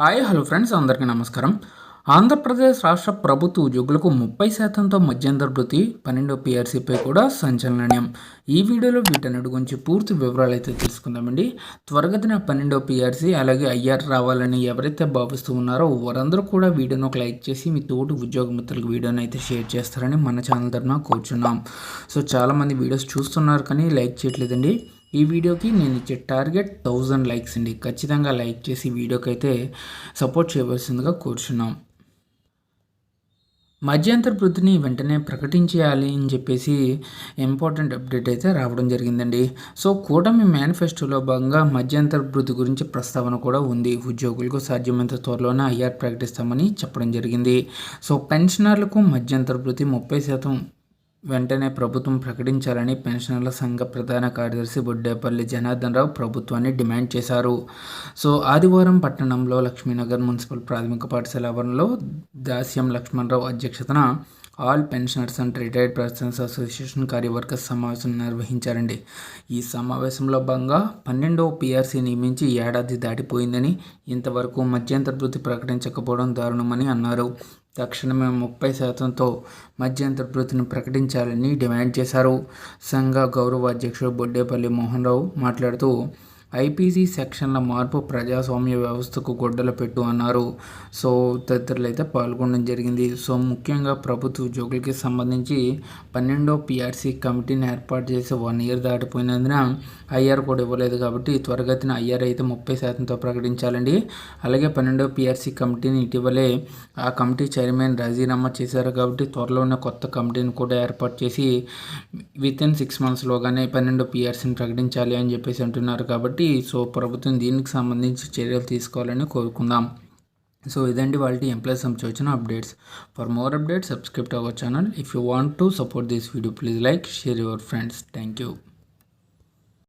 Hi hello friends అందరికీ నమస్కారం. ఆంధ్రప్రదేశ్ రాష్ట్ర ప్రభుత్వ ఉద్యోగులకు ముప్పై శాతంతో మధ్యంతర భృతి పన్నెండో పిఆర్సీపై కూడా సంచలనం ఈ వీడియోలో వీటన్నిటి గురించి పూర్తి వివరాలు అయితే తెలుసుకుందామండి. త్వరగతిన పన్నెండో పీఆర్సీ అలాగే ఐఆర్ రావాలని ఎవరైతే భావిస్తూ ఉన్నారో వారందరూ కూడా వీడియోను ఒక లైక్ చేసి మీ తోటి ఉద్యోగ మిత్రులకు వీడియోని అయితే షేర్ చేస్తారని మన ఛానల్ తరఫున కూర్చున్నాం. సో చాలామంది వీడియోస్ చూస్తున్నారు కానీ లైక్ చేయట్లేదండి. ఈ వీడియోకి నేను ఇచ్చే టార్గెట్ థౌజండ్ లైక్స్ అండి. ఖచ్చితంగా లైక్ చేసి వీడియోకి అయితే సపోర్ట్ చేయవలసిందిగా కోరుచున్నాం. మధ్యంతర వృద్ధిని వెంటనే ప్రకటించేయాలి అని చెప్పేసి ఇంపార్టెంట్ అప్డేట్ అయితే రావడం జరిగిందండి. సో కూటమి మేనిఫెస్టోలో భాగంగా మధ్యంతర వృద్ధి గురించి ప్రస్తావన కూడా ఉంది. ఉద్యోగులకు సాధ్యమైనంత త్వరలోనే ఐఆర్ ప్రకటిస్తామని చెప్పడం జరిగింది. సో పెన్షనర్లకు మధ్యంతర వృద్ధి ముప్పై శాతం వెంటనే ప్రభుత్వం ప్రకటించాలని పెన్షనర్ల సంఘ ప్రధాన కార్యదర్శి బొడ్డేపల్లి జనార్దన్ రావు ప్రభుత్వాన్ని డిమాండ్ చేశారు. సో ఆదివారం పట్టణంలో లక్ష్మీనగర్ మున్సిపల్ ప్రాథమిక పాఠశాల ఆవరణలో దాస్యం లక్ష్మణరావు అధ్యక్షతన all pensioners and retired persons association కార్యవర్గ సమావేశం నిర్వహించారండి. ఈ సమావేశంలో భాగంగా పన్నెండవ పిఆర్సీ నియమించి ఏడాది దాటిపోయిందని ఇంతవరకు మధ్యంతర వృత్తి ప్రకటించకపోవడం దారుణమని అన్నారు. తక్షణమే ముప్పై శాతంతో మధ్యంతర వృత్తిని ప్రకటించాలని డిమాండ్ చేశారు. సంఘ గౌరవ అధ్యక్షుడు బొడ్డేపల్లి మోహన్ రావు మాట్లాడుతూ ఐపీసీ సెక్షన్ల మార్పు ప్రజాస్వామ్య వ్యవస్థకు గొడ్డల పెట్టు అన్నారు. సో తదితరులు అయితే పాల్గొనడం జరిగింది. సో ముఖ్యంగా ప్రభుత్వ ఉద్యోగులకి సంబంధించి పన్నెండో పిఆర్సీ కమిటీని ఏర్పాటు చేసి వన్ ఇయర్ దాటిపోయినందున ఐఆర్ కూడా ఇవ్వలేదు కాబట్టి త్వరగతిన ఐఆర్ అయితే ముప్పై శాతంతో ప్రకటించాలండి. అలాగే పన్నెండో పిఆర్సీ కమిటీని ఇటీవలే ఆ కమిటీ చైర్మన్ రాజీనామా చేశారు కాబట్టి త్వరలోనే కొత్త కమిటీని కూడా ఏర్పాటు చేసి విత్ ఇన్ సిక్స్ మంత్స్లోగానే పన్నెండో పిఆర్సీని ప్రకటించాలి అని చెప్పేసి అంటున్నారు కాబట్టి కాబట్టి సో ప్రభుత్వం దీనికి సంబంధించి చర్యలు తీసుకోవాలని కోరుకుందాం. సో ఇదండి వాళ్ళకి ఎంప్లాయీస్ సంబంధించిన updates. For more updates subscribe our channel if you want to support this video please like share your friends thank you